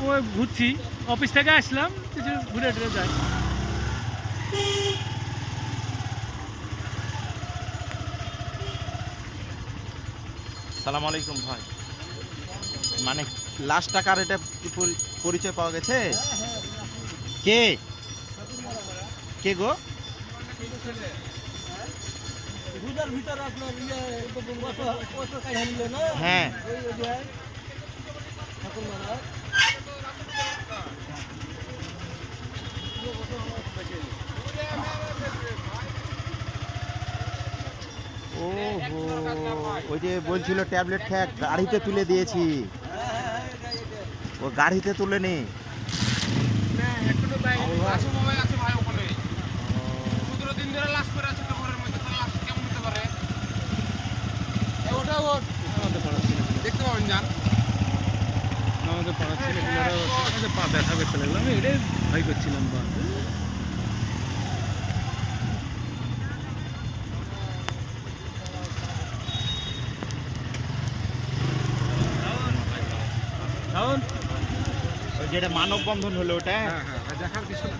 ওই ঘুরছি। অফিস থেকে আসলাম কিছু ঘুরে টুরে যাই। সালাম আলাইকুম ভাই। মানে লাশ টাকার এটা পরি- পরিচয় পাওয়া গেছে? কে? কে গো? রোজার ভিতরে আপনার ইয়ে কাজ না? হ্যাঁ। ওই ওই যে ঠাকুর মহারাজ। ওই যে বলছিল ট্যাবলেট খ্যাক গাড়িতে তুলে দিয়েছি। ও গাড়িতে তুলে নি দেখতে পাবেন যান আমাদের পাড়ার ছেলেগুলোরা আমাদের পা ব্যথা করতে লাগল আমি এটাই ভয় করছিলাম বা ওই যেটা মানববন্ধন হলো ওটা? হ্যাঁ হ্যাঁ দেখার কিছু না।